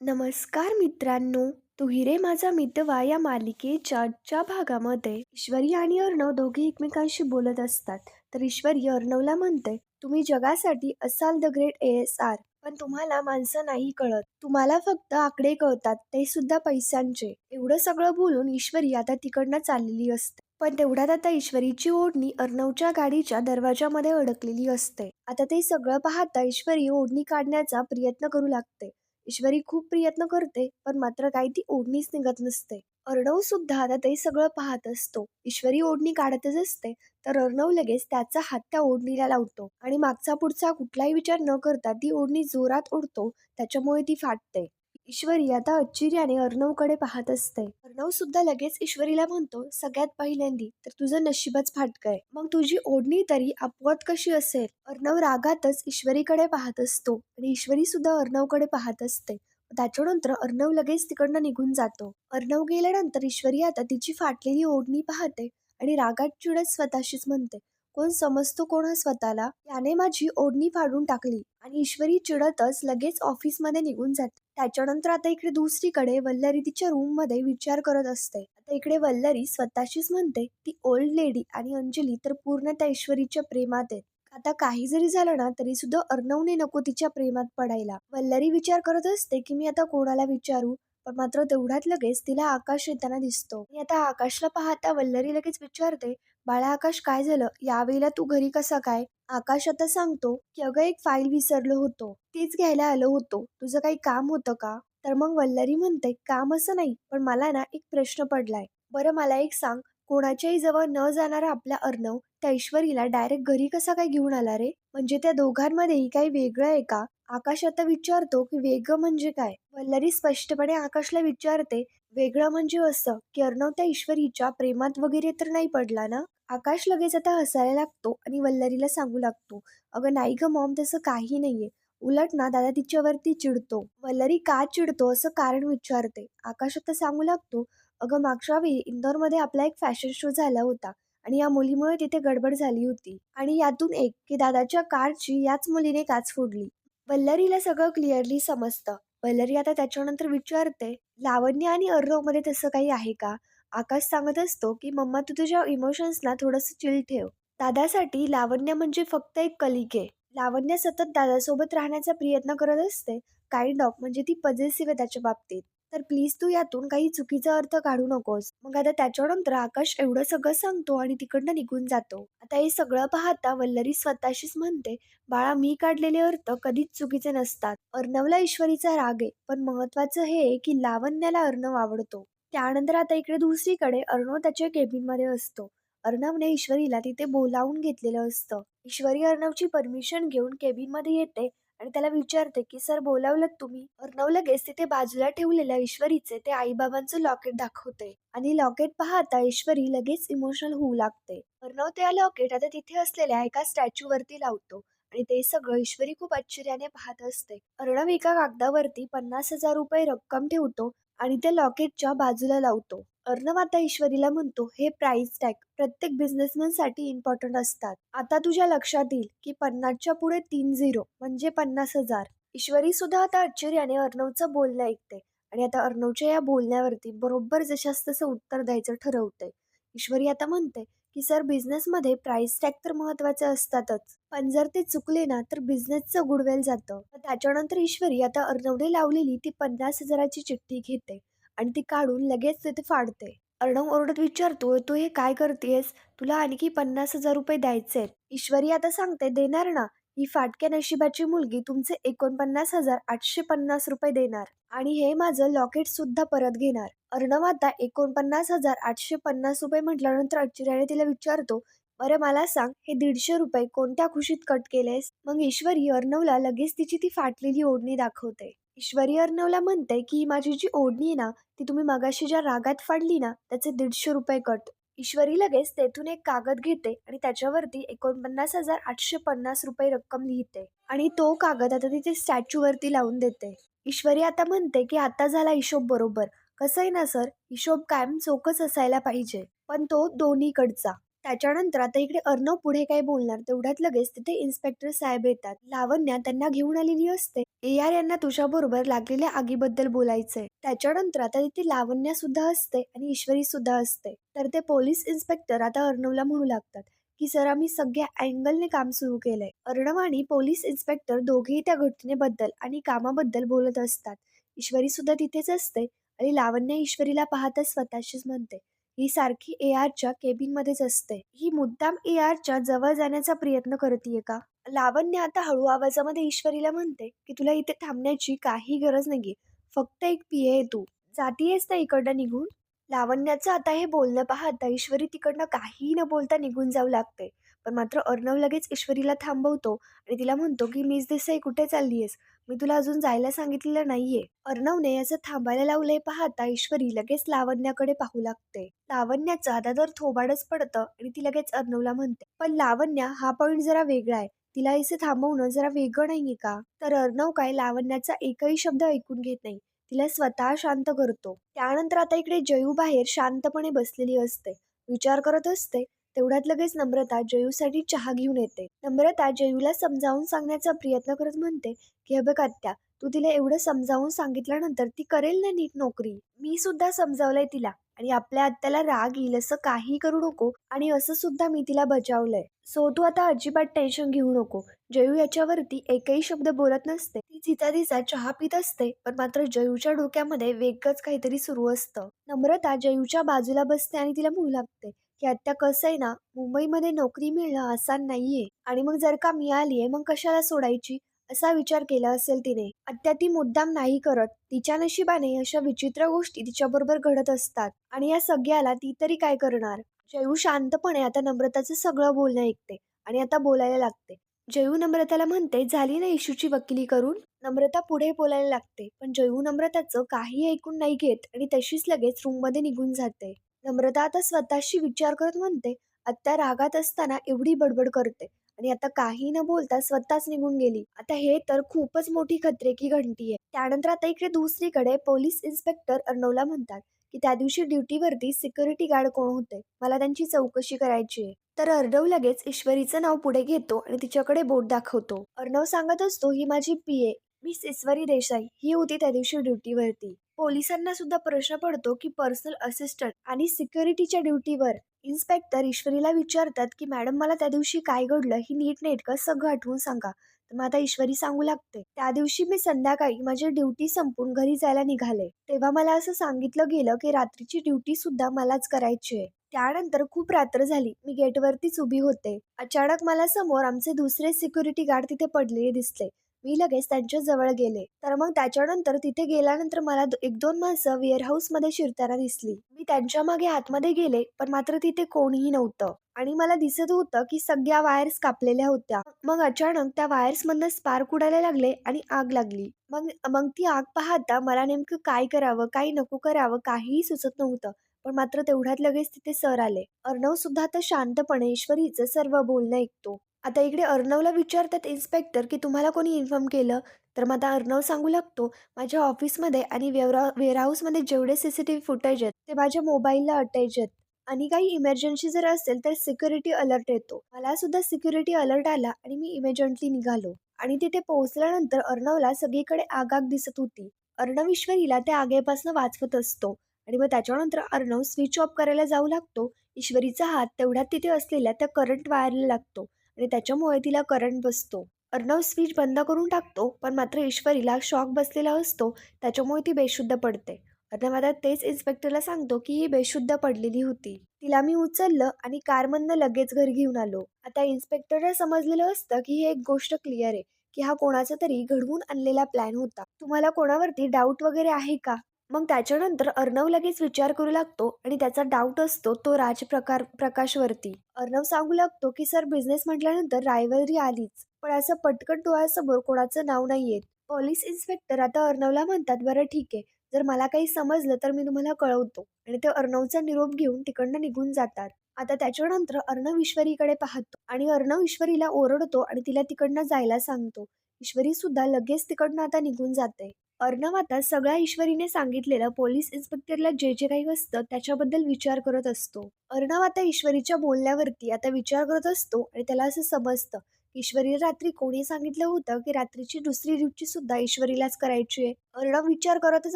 नमस्कार मित्रांनो तू हिरे माझा मितवा या मालिकेच्या ज्या भागामध्ये ईश्वरी आणि अर्णव दोघे एकमेकांशी बोलत असतात. तर ईश्वरी अर्णवला म्हणते तुम्ही जगासाठी असाल the great A S R पण तुम्हाला माणसं नाही कळत. तुम्हाला फक्त आकडे कळतात ते सुद्धा पैशांचे. एवढं सगळं बोलून ईश्वरी आता तिकडनं चाललेली असते. पण तेवढ्यात आता ईश्वरीची ओढणी अर्णवच्या गाडीच्या दरवाजामध्ये अडकलेली असते. आता ते सगळं पाहता ईश्वरी ओढणी काढण्याचा प्रयत्न करू लागते. ईश्वरी खूप प्रयत्न करते पण मात्र काही ती ओढणीच निघत नसते. अर्णव सुद्धा आता ते सगळं पाहत असतो. ईश्वरी ओढणी काढतच असते तर अर्णव लगेच त्याचा हात त्या ओढणीला लावतो आणि मागचा पुढचा कुठलाही विचार न करता ती ओढणी जोरात ओढतो त्याच्यामुळे ती फाटते. ईश्वरी आता आश्चर्याने अर्णवकडे पाहत असते. अर्णव सुद्धा लगेच ईश्वरीला म्हणतो सगळ्यात पहिल्यांदी तर तुझं नशीबच फाटकय. मग तुझी ओढणी तरी अपवाद कशी असेल? अर्णव रागातच ईश्वरीकडे पाहत असतो आणि ईश्वरी सुद्धा अर्णवकडे पाहत असते. त्याच्यानंतर अर्णव लगेच तिकडनं निघून जातो. अर्णव गेल्यानंतर ईश्वरी आता तिची फाटलेली ओढणी पाहते आणि रागात चिडत स्वतःशीच म्हणते कोण समजतो कोण हा स्वतःला? याने माझी ओढणी फाडून टाकली. आणि ईश्वरी चिडतच लगेच ऑफिसमध्ये निघून जाते. त्याच्यानंतर आता इकडे दुसरीकडे वल्लरी तिच्या रूममध्ये विचार करत असते. आता इकडे वल्लरी स्वतःशीच म्हणते ती ओल्ड लेडी आणि अंजली तर पूर्ण त्या ईश्वरीच्या प्रेमात आहेत. आता काही जरी झालं ना तरी सुद्धा अर्णवने नको तिच्या प्रेमात पडायला. वल्लरी विचार करत असते की मी आता कोणाला विचारू? पण मात्र तेवढ्यात लगेच तिला आकाश येताना दिसतो. आणि आता आकाशला पाहता वल्लरी लगेच विचारते बाळा आकाश काय झालं? यावेळेला तू घरी कसा काय? आकाश आता सांगतो की अगं एक फाईल विसरलो होतो. तीच घ्यायला आलो होतो. तुझं काही काम होतं का? तर मग वल्लरी म्हणते काम असं नाही पण मला ना एक प्रश्न पडलाय. बरं मला एक सांग. कोणाच्याही जवळ न जाणारा आपला अर्णव त्या ईश्वरीला डायरेक्ट घरी कसा काय घेऊन आला रे? म्हणजे त्या दोघांमध्येही काही वेगळं आहे का? आकाश आता विचारतो की वेगळं म्हणजे काय? वल्लरी स्पष्टपणे आकाशला विचारते वेगळं म्हणजे असं की अर्णव त्या ईश्वरीच्या प्रेमात वगैरे तर नाही पडला ना? आकाश लगेच आता हसायला लागतो आणि वल्लरीला सांगू लागतो अगं नाही ग मॉम तसं काही नाहीये. उलट ना दादा तिच्यावरती चिडतो. वल्लरी का चिडतो असं कारण विचारते. आकाश आता सांगू लागतो अगं मागच्या वेळी इंदोरमध्ये आपला एक फॅशन शो झाला होता आणि या मुलीमुळे तिथे गडबड झाली होती आणि यातून एक की दादाच्या कारची याच मुलीने काच फोडली. वल्लरीला सगळं क्लिअरली समजतं. वल्लरी आता त्याच्यानंतर विचारते लावण्य आणि अर्णवमध्ये तसं काही आहे का? आकाश सांगत असतो की मम्मा तू तुझ्या इमोशन्सना थोडंसं चिल ठेव. दादासाठी लावण्य म्हणजे फक्त एक कलिके. लावण्य सतत दादासोबत राहण्याचा प्रयत्न करत असते. काइंड ऑफ म्हणजे ती पजेसिव्ह आहे त्याच्या बाबतीत. तर प्लीज तू यातून काही चुकीचा अर्थ काढू नकोस. मग आता त्याच्यानंतर आकाश एवढं सगळं सांगतो आणि तिकडनं निघून जातो. आता हे सगळं पाहता वल्लरी स्वतःशीच म्हणते बाळा मी काढलेले अर्थ कधीच चुकीचे नसतात. अर्णवला ईश्वरीचा राग आहे पण महत्वाचं हे आहे की लावण्याला अर्णव आवडतो. त्यानंतर आता इकडे दुसरीकडे अर्णव त्याच्या केबिनमध्ये असतो. अर्णवने ईश्वरीला तिथे बोलावून घेतलेलं असतं. ईश्वरी अर्णवची परमिशन घेऊन केबिनमध्ये येते आणि त्याला विचारते की सर बोलावलं तुम्ही? अर्णव लगेच तिथे बाजूला ठेवलेल्या ईश्वरीचे ते आईबाबांचं लॉकेट दाखवते आणि लॉकेट पाहता ईश्वरी लगेच इमोशनल होऊ लागते. अर्णव त्या लॉकेट आता तिथे असलेल्या एका स्टॅच्यू वरती लावतो आणि ते सगळं ईश्वरी खूप आश्चर्याने पाहत असते. अर्णव एका कागदावरती पन्नास हजार रुपये रक्कम ठेवतो आणि ते लॉकेटच्या बाजूला लावतो. अर्णव आता ईश्वरीला म्हणतो हे प्राइस टॅग प्रत्येक बिझनेसमॅनसाठी इम्पॉर्टंट असतात. आता तुझ्या लक्षात येईल की पन्नासच्या पुढे तीन झिरो म्हणजे पन्नास हजार. ईश्वरी सुद्धा आता आश्चर्याने अर्णवचं बोलणं ऐकते आणि आता अर्णवच्या या बोलण्यावरती बरोबर जशास तसं उत्तर द्यायचं ठरवते. ईश्वरी आता म्हणते की सर बिझनेसमध्ये प्राईस टॅग तर महत्त्वाचे असतातच. पण जर ते चुकले ना तर बिझनेसचं गुडवेल जातं. त्याच्यानंतर ईश्वरी आता अर्णवने लावलेली ती पन्नास हजाराची चिठ्ठी घेते आणि ती काढून लगेच तिथे फाडते. अर्णव ओरडत विचारतो तू हे काय करतेस तुला आणखी पन्नास हजार रुपये द्यायचे ईश्वरी आता सांगते देणार ना. ही फाटक्या नशिबाची मुलगी तुमचे एकोणपन्नास हजार आठशे पन्नास रुपये देणार आणि हे माझं लॉकेट सुद्धा परत घेणार. अर्णव आता एकोणपन्नास हजार आठशे पन्नास रुपये म्हटल्यानंतर आश्चर्याने तिला विचारतो बरं मला सांग हे दीडशे रुपये कोणत्या खुशीत कट केलेस? मग ईश्वरी अर्णवला लगेच तिची ती फाटलेली ओढणी दाखवते. ईश्वरी अर्णवला म्हणते की माझी जी ओढणी आहे ना ती तुम्ही मगाशी ज्या रागात फाडली ना त्याचे दीडशे रुपये कट. ईश्वरी लगेच तेथून एक कागद घेते आणि त्याच्यावरती एकोणपन्नास हजार आठशे पन्नास रुपये रक्कम लिहिते. आणि तो कागद आता तिथे स्टॅच्यू वरती लावून देते. ईश्वरी आता म्हणते की आता झाला हिशोब बरोबर. कसं आहे ना सर हिशोब कायम चोखच असायला पाहिजे. पण तो दोन्हीकडचा. त्याच्यानंतर आता इकडे अर्णव पुढे काय बोलणार? तेवढ्यात लगेच तिथे इन्स्पेक्टर साहेब येतात. लावण्या त्यांना घेऊन आलेली असते. ए आर यांना तुझ्याबरोबर लागलेल्या आगीबद्दल बोलायचंय. त्याच्यानंतर आता तिथे लावण्या सुद्धा असते आणि ईश्वरी सुद्धा असते. तर ते पोलीस इन्स्पेक्टर आता अर्णवला म्हणू लागतात की सर आम्ही सगळ्या अँगलने काम सुरू केलंय. अर्णव आणि पोलीस इन्स्पेक्टर दोघेही त्या घटनेबद्दल आणि कामाबद्दल बोलत असतात. ईश्वरी सुद्धा तिथेच असते आणि लावण्या ईश्वरीला पाहता स्वतःशीच म्हणते. ही सारखी ए आरच्या केबिनमध्येच असते. ही मुद्दाम ए आरच्या जवळ जाण्याचा प्रयत्न करतीये का? लावण्य आता हळू आवाजामध्ये ईश्वरीला म्हणते की तुला इथे थांबण्याची काही गरज नाहीये. फक्त एक पिये आहे तू. जातीयेस ना इकडनं निघून. लावण्याचं आता हे बोलणं पाहता ईश्वरी तिकडनं काहीही न बोलता निघून जाऊ लागते. पण मात्र अर्णव लगेच ईश्वरीला थांबवतो आणि तिला म्हणतो की मीच देसाई कुठे चालली आहेस मी तुला अजून जायला सांगितलेलं नाहीये. अर्णवने याचं थांबायला लावलंय पाहता ईश्वरी लगेच लावण्याकडे पाहू लागते. लावण्याचं आता तर थोबाडच पडतं आणि ती लगेच अर्णवला म्हणते पण लावण्या हा पॉईंट जरा वेगळा आहे. तिला इथे थांबवणं जरा वेगळं नाहीये का? तर अर्णव काय लावण्याचा एकही शब्द ऐकून घेत नाही. तिला स्वतः शांत करतो. त्यानंतर आता इकडे जयू बाहेर शांतपणे बसलेली असते. विचार करत असते तेवढ्यात लगेच नम्रता जयूसाठी चहा घेऊन येते. नम्रता जयूला समजावून सांगण्याचा प्रयत्न करत म्हणते की हे बघ आत्या तू तिला एवढं समजावून सांगितल्यानंतर ती करेल ना नीट नोकरी? मी सुद्धा समजावलंय तिला आणि आपल्या आत्याला राग येईल असं काही करू नको आणि असं सुद्धा मी तिला बजावलंय. सो तू आता अजिबात टेन्शन घेऊ नको. जयू याच्यावरती एकही शब्द बोलत नसते. ती जिता तिचा चहा पित असते पण मात्र जयूच्या डोक्यामध्ये वेगळंच काहीतरी सुरू असतं. नम्रता जयूच्या बाजूला बसते आणि तिला म्हणू लागते की आत्या कसं आहे ना मुंबईमध्ये नोकरी मिळणं आसान नाहीये. आणि मग जर का मिळालीये मग कशाला सोडायची? असा विचार केला असेल तिने. आत्या ती मुद्दाम नाही करत. तिच्या नशिबाने अशा विचित्र गोष्टी तिच्याबरोबर घडत असतात. आणि या सगळ्याला ती तरी काय करणार? जयू शांतपणे आता नम्रताचं सगळं बोलणं ऐकते. आणि आता बोलायला लागते. जयू नम्रताला म्हणते झाली ना इशूची वकिली करून? नम्रता पुढे बोलायला लागते. पण जयू नम्रताचं काही ऐकून नाही घेत आणि तशीच लगेच रूममध्ये निघून जाते. नम्रता आता स्वतःशी विचार करत म्हणते आत्ता रागात असताना एवढी बडबड करते आणि आता काही न बोलता स्वतःच निघून गेली. आता हे तर खूपच मोठी खतरेकी घंटी आहे. त्यानंतर आता इकडे दुसरीकडे पोलीस इन्स्पेक्टर अर्णवला म्हणतात की त्या दिवशी ड्युटीवरती सिक्युरिटी गार्ड कोण होते? मला त्यांची चौकशी करायची आहे. तर अर्णव लगेच ईश्वरीचं नाव पुढे घेतो आणि तिच्याकडे बोट दाखवतो. अर्णव सांगत असतो ही माझी P A miss Ishwari Desai. ही होती त्या दिवशी ड्युटीवरती. पोलिसांना सुद्धा प्रश्न पडतो की पर्सनल असिस्टंट आणि सिक्युरिटीच्या ड्युटीवर इन्स्पेक्टर ईश्वरीला विचारतात की मॅडम मला त्या दिवशी काय घडलं? ही नीट नेटकं सगळं आठवून सांगा. तर मग आता ईश्वरी सांगू लागते. त्या दिवशी मी संध्याकाळी माझी ड्युटी संपून घरी जायला निघाले. तेव्हा मला असं सांगितलं गेलं की रात्रीची ड्युटी सुद्धा मलाच करायची आहे. त्यानंतर खूप रात्र झाली. मी गेटवरतीच उभी होते. अचानक मला समोर आमचे दुसरे सिक्युरिटी गार्ड तिथे पडलेले दिसले. मी लगेच त्यांच्या जवळ गेले. तर मग त्याच्यानंतर तिथे गेल्यानंतर मला एक दोन माणसं वेअरहाऊसमध्ये शिरताना दिसली. मी त्यांच्या मागे आतमध्ये गेले पण मात्र तिथे कोणीही नव्हतं. आणि मला दिसत होतं की सगळ्या वायर्स कापलेल्या होत्या. मग अचानक त्या वायर्स मधनं स्पार्क उडायला लागले आणि आग लागली. मग मग ती आग पाहता मला नेमकं काय करावं काय नको करावं काहीही सुचत नव्हतं. पण मात्र तेवढ्यात लगेच तिथे सर आले. अर्णव सुद्धा आता शांतपणे ईश्वरीचं सर्व बोलणं ऐकतो. आता इकडे अर्णवला विचारतात इन्स्पेक्टर की तुम्हाला कोणी इन्फॉर्म केलं? तर मग आता अर्णव सांगू लागतो माझ्या ऑफिसमध्ये आणि वेवरा वेअरहाऊसमध्ये जेवढे C C T V footage आहेत ते माझ्या मोबाईलला अटॅच आहेत. आणि काही इमर्जन्सी जर असेल तर सिक्युरिटी अलर्ट येतो. मला सुद्धा सिक्युरिटी अलर्ट आला आणि मी इमेजंटली निघालो. आणि तिथे पोहोचल्यानंतर अर्णवला सगळीकडे आगाग दिसत होती. अर्णव ईश्वरीला त्या आगेपासून वाचवत असतो. आणि मग त्याच्यानंतर अर्णव स्विच ऑफ करायला जाऊ लागतो. ईश्वरीचा हात तेवढ्यात तिथे असलेल्या त्या करंट वायरला लागतो. आणि त्याच्यामुळे तिला करंट बसतो. अर्णव स्विच बंद करून टाकतो पण मात्र ईश्वरीला शॉक बसलेला असतो त्याच्यामुळे ती बेशुद्ध पडते. अर्णव आता तेच इन्स्पेक्टरला सांगतो की ही बेशुद्ध पडलेली होती. तिला मी उचललं आणि कारमधनं लगेच घर घेऊन आलो. आता इन्स्पेक्टरला समजलेलं असतं की ही एक गोष्ट क्लिअर आहे की हा कोणाचा तरी घडवून आणलेला प्लॅन होता. तुम्हाला कोणावरती डाऊट वगैरे आहे का? मग त्याच्यानंतर अर्णव लगेच विचार करू लागतो आणि त्याचा डाऊट असतो तो राजप्रकार प्रकाशवरती. अर्णव सांगू लागतो की सर बिझनेस म्हटल्यानंतर रायवलरी आलीच. पण असं पटकन डोळ्यासमोर कोणाचं नाव नाही येत पोलीस इन्स्पेक्टर आता अर्णवला म्हणतात बरं ठीक आहे. जर मला काही समजलं तर मी तुम्हाला कळवतो. आणि ते अर्णवचा निरोप घेऊन तिकडनं निघून जातात. आता त्याच्यानंतर अर्णव ईश्वरीकडे पाहतो आणि अर्णव ईश्वरीला ओरडतो आणि तिला तिकडनं जायला सांगतो. ईश्वरी सुद्धा लगेच तिकडनं आता निघून जाते. अर्णव आता सगळ्या ईश्वरीने सांगितलेलं पोलीस इन्स्पेक्टरला जे जे काही असतं त्याच्याबद्दल विचार करत असतो. अर्णव आता ईश्वरीच्या बोलण्यावरती आता विचार करत असतो आणि त्याला असं समजतं ईश्वरी रात्री कोणी सांगितलं होतं की रात्रीची दुसरी ड्युटी सुद्धा ईश्वरीलाच करायची आहे. अर्णव विचार करतच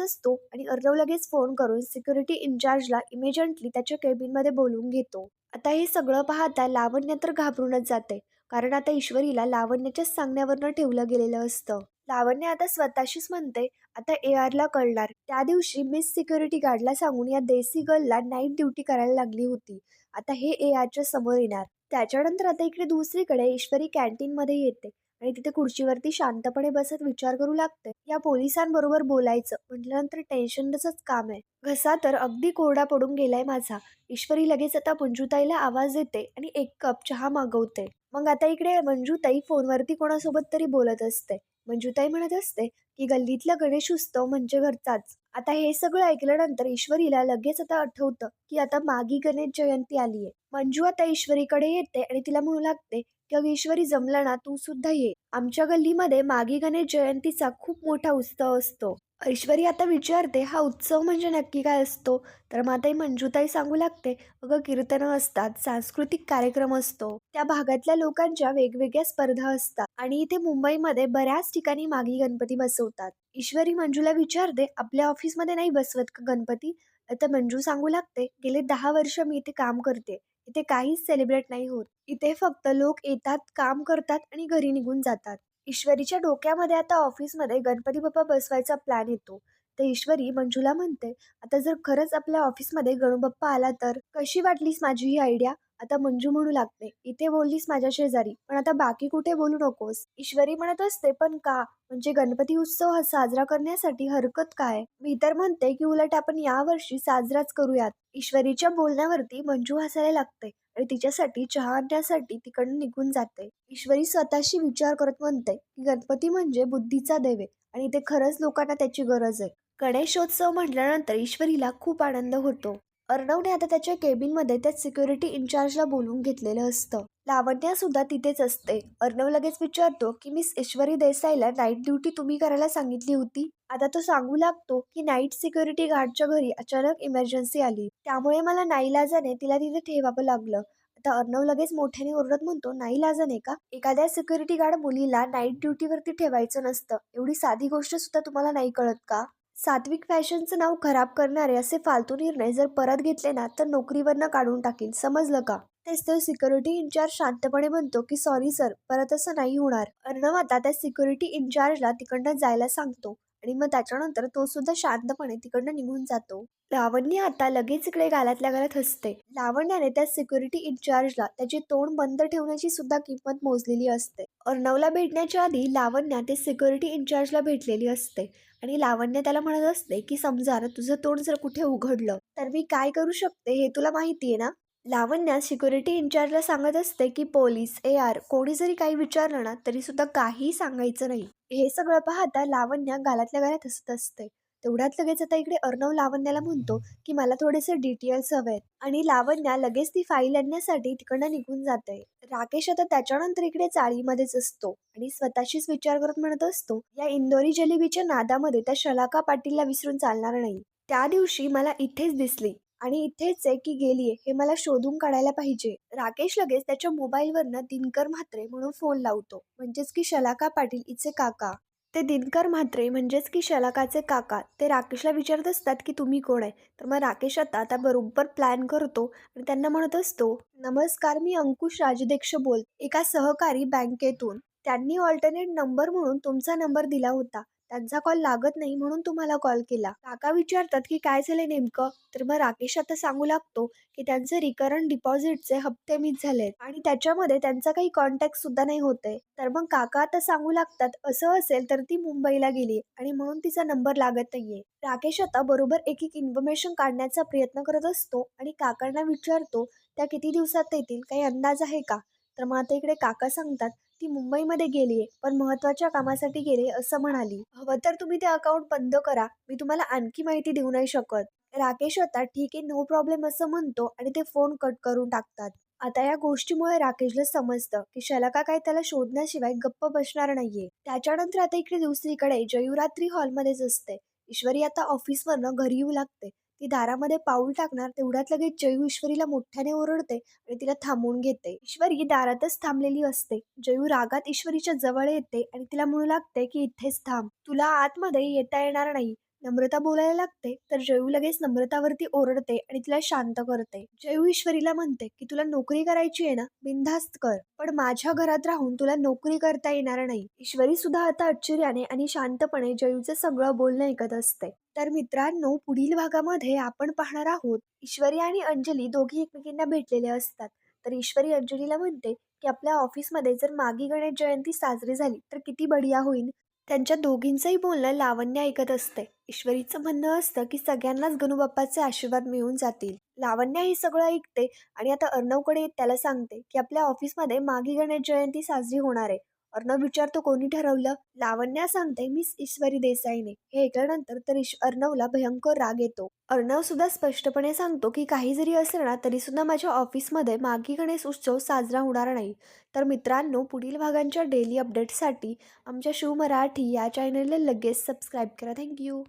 असतो आणि अर्णव लगेच फोन करून सिक्युरिटी इन्चार्जला इमेजंटली त्याच्या केबिनमध्ये बोलवून घेतो. आता हे सगळं पाहता लावण्य तर घाबरूनच जाते कारण आता ईश्वरीला लावण्याच्याच सांगण्यावरनं ठेवलं गेलेलं असतं. लावण्य आता स्वतःशीच म्हणते. आता ए आरला कळणार. त्या दिवशी मिस सिक्युरिटी गार्डला सांगून या देसी गर्लला नाईट ड्युटी करायला लागली होती. आता हे ए आरच्या समोर येणार. त्याच्यानंतर आता इकडे दुसरीकडे ईश्वरी कॅन्टीनमध्ये येते. आणि तिथे खुर्चीवरती शांतपणे बसत विचार करू लागते. या पोलिसांबरोबर बोलायचं. म्हटल्यानंतर टेन्शनचंच काम आहे. घसा तर अगदी कोरडा पडून गेलाय माझा. ईश्वरी लगेच आता मंजूताईला आवाज देते आणि एक कप चहा मागवते. मग आता इकडे मंजूताई फोनवरती कोणासोबत तरी बोलत असते. मंजुताई म्हणत असते की गल्लीतला गणेश उत्सव म्हणजे घरचाच. आता हे सगळं ऐकल्यानंतर ईश्वरीला लगेच आता आठवतं की आता मागी गणेश जयंती आली आहे मंजू आता ईश्वरीकडे येते आणि तिला म्हणू लागते की अग ईश्वरी जमलं ना तू सुद्धा ये. आमच्या गल्लीमध्ये मागी गणेश जयंतीचा खूप मोठा उत्सव असतो. ऐश्वरी आता विचारते हा उत्सव म्हणजे नक्की काय असतो? तर माताई मंजूताई सांगू लागते अगं कीर्तनं असतात सांस्कृतिक कार्यक्रम असतो. त्या भागातल्या लोकांच्या वेगवेगळ्या स्पर्धा असतात आणि इथे मुंबईमध्ये बऱ्याच ठिकाणी मागी गणपती बसवतात. ईश्वरी मंजूला विचारते आपल्या ऑफिसमध्ये नाही बसवत का गणपती? आता मंजू सांगू लागते गेले दहा वर्ष मी इथे काम करते. इथे काहीच सेलिब्रेट नाही होत. इथे फक्त लोक येतात काम करतात आणि घरी निघून जातात. ईश्वरीच्या डोक्यामध्ये आता ऑफिसमध्ये गणपती बाप्पा बसवायचा प्लॅन येतो. तर ईश्वरी मंजूला म्हणते आता जर खरंच आपल्या ऑफिसमध्ये गणूबाप्पा आला तर कशी वाटलीस माझी ही आयडिया आता मंजू म्हणू लागते इथे बोललीस माझ्या शेजारी पण आता बाकी कुठे बोलू नकोस ईश्वरी म्हणत असते पण का? म्हणजे गणपती उत्सव हा साजरा करण्यासाठी हरकत काय मी तर म्हणते की उलट आपण यावर्षी साजराच करूयात ईश्वरीच्या बोलण्यावरती मंजू हसायला लागते. आणि तिच्यासाठी चहा आणण्यासाठी तिकडून निघून जाते. ईश्वरी स्वतःशी विचार करत म्हणते की गणपती म्हणजे बुद्धीचा देव आहे आणि ते खरंच लोकांना त्याची गरज आहे. गणेशोत्सव म्हटल्यानंतर ईश्वरीला खूप आनंद होतो. अर्णवने आता त्याच्या केबिनमध्ये त्या सिक्युरिटी इन्चार्जला बोलवून घेतलेलं असतं. लावण्या सुद्धा तिथेच असते. अर्णव लगेच विचारतो की मिस ईश्वरी देसाईला नाईट ड्युटी तुम्ही करायला सांगितली होती? आता तो सांगू लागतो की नाईट सिक्युरिटी गार्डच्या घरी अचानक इमर्जन्सी आली. त्यामुळे मला नाईलाजाने तिला तिथे ठेवावं लागलं. आता अर्णव लगेच मोठ्याने ओरडत म्हणतो नाही लाजाने का? एखाद्या सिक्युरिटी गार्ड मुलीला नाईट ड्युटीवरती ठेवायचं नसतं. एवढी साधी गोष्ट सुद्धा तुम्हाला नाही कळत का? सात्विक फॅशनचं नाव खराब करणारे असे फालतू निर्णय जर परत घेतले ना तर नोकरीवरनं काढून टाकीन समजलं का? तेच तर सिक्युरिटी इन्चार्ज शांतपणे म्हणतो की सॉरी सर परत असं नाही होणार. अर्णव आता त्या सिक्युरिटी इन्चार्जला तिकडनं जायला सांगतो. आणि मग त्याच्यानंतर तो सुद्धा शांतपणे तिकडनं निघून जातो. लावण्य आता लगेच इकडे गालातल्या गालात हसते. लावण्याने त्या सिक्युरिटी इन्चार्जला त्याचे तोंड बंद ठेवण्याची सुद्धा किंमत मोजलेली असते. अर्णवला भेटण्याच्या आधी लावण्या ते सिक्युरिटी इन्चार्जला भेटलेली असते. आणि लावण्य त्याला म्हणत असते की समजा तुझं तोंड जर कुठे उघडलं तर मी काय करू शकते हे तुला माहिती आहे ना? लावण्या सिक्युरिटी इन्चार्जला सांगत असते की पोलीस ए आर कोणी जरी काही विचारलं ना तरी सुद्धा काहीही सांगायचं नाही. हे सगळं पाहता लावण्या गालातल्या गालात हसत असते. तेवढ्यात लगेच आता इकडे अर्णव लावण्याला म्हणतो की मला थोडेसे डिटेल्स हवे आहेत आणि लावण्या लगेच ती फाईल आणण्यासाठी तिकडनं निघून जाते. राकेश आता त्याच्यानंतर इकडे चाळीमध्येच असतो आणि स्वतःशीच विचार करत म्हणत असतो या इंदोरी जलेबीच्या नादामध्ये त्या शलाका पाटीलला विसरून चालणार नाही. त्या दिवशी मला इथेच दिसली. आणि इथेच आहे की गेलीये हे मला शोधून काढायला पाहिजे. राकेश लगेच त्याच्या मोबाईलवरनं दिनकर म्हात्रे म्हणून फोन लावतो. म्हणजेच की शलाका पाटील इचे काका. ते दिनकर म्हात्रे म्हणजेच की शलाकाचे काका. ते राकेशला विचारत असतात की तुम्ही कोण आहे? तर मग राकेश आता आता बरोबर प्लॅन करतो आणि त्यांना म्हणत असतो नमस्कार मी अंकुश राजदेक्ष बोल एका सहकारी बँकेतून. त्यांनी ऑल्टरनेट नंबर म्हणून तुमचा नंबर दिला होता. त्यांचा कॉल लागत नाही म्हणून तुम्हाला कॉल केला. काका विचारतात की काय झाले नेमकं? तर मग राकेश आता सांगू लागतो की त्यांचे रिकरंट डिपॉझिटचे हप्ते मिस झालेत आणि त्याच्यामध्ये त्यांचा काही कॉन्टॅक्ट सुद्धा नाही होते तर मग काका आता सांगू लागतात असं असेल तर ती मुंबईला गेली आणि म्हणून तिचा नंबर लागत नाहीये. राकेश आता बरोबर एक एक इन्फॉर्मेशन काढण्याचा प्रयत्न करत असतो आणि काकांना विचारतो त्या किती दिवसात येतील? काही अंदाज आहे का? तर मग आता इकडे काका सांगतात ती मुंबईमध्ये गेली आहे पण महत्त्वाच्या कामासाठी गेले असं म्हणाली. हवं तर तुम्ही ते अकाउंट बंद करा. मी तुम्हाला आणखी माहिती देऊ नाही शकत. राकेश आता ठीक आहे नो प्रॉब्लेम असं म्हणतो आणि ते फोन कट करून टाकतात. आता या गोष्टीमुळे राकेशला समजतं की शलाका काय त्याला शोधण्याशिवाय गप्प बसणार नाहीये. त्याच्यानंतर आता इकडे दुसरीकडे जयुरात्री हॉलमध्येच असते. ईश्वरी आता ऑफिसवरनं घरी येऊ लागते. ती दारामध्ये पाऊल टाकणार तेवढ्यात लगेच जयू ईश्वरीला मोठ्याने ओरडते आणि तिला थांबवून घेते. ईश्वरी दारातच थांबलेली असते. जयू रागात ईश्वरीच्या जवळ येते आणि तिला म्हणू लागते की इथेच थांब. तुला आतमध्ये येता येणार नाही. नम्रता बोलायला लागते तर जयू लगेच नम्रतावरती ओरडते आणि तिला शांत करते. जयू ईश्वरीला म्हणते की तुला नोकरी करायची आहे ना बिनधास्त कर. पण माझ्या घरात राहून तुला नोकरी करता येणार नाही. ईश्वरी सुद्धा आता आश्चर्याने आणि शांतपणे जयूचं सगळं बोलणं ऐकत असते. तर मित्रांनो पुढील भागामध्ये आपण पाहणार आहोत ईश्वरी आणि अंजली दोघी एकमेकींना भेटलेले असतात. तर ईश्वरी अंजलीला म्हणते की आपल्या ऑफिसमध्ये जर मागी गणेश जयंती साजरी झाली तर किती बढिया होईल. त्यांच्या दोघींचंही बोलणं लावण्य ऐकत असते. ईश्वरीचं म्हणणं असतं की सगळ्यांनाच गणूबाप्पाचे आशीर्वाद मिळून जातील. लावण्य हे सगळं ऐकते आणि आता अर्णवकडे त्याला सांगते की आपल्या ऑफिसमध्ये मागी गणेश जयंती साजरी होणार आहे. अर्णव विचारतो कोणी ठरवलं? लावण्या सांगते मिस ईश्वरी देसाईने. हे ऐकल्यानंतर तर अर्णवला भयंकर राग येतो. अर्णव सुद्धा स्पष्टपणे सांगतो की काही जरी असलं ना तरी सुद्धा माझ्या ऑफिसमध्ये मागी गणेश उत्सव साजरा होणार नाही. तर मित्रांनो पुढील भागांच्या डेली अपडेटसाठी आमच्या शिव मराठी या चॅनलला लगेच सबस्क्राईब करा. थँक्यू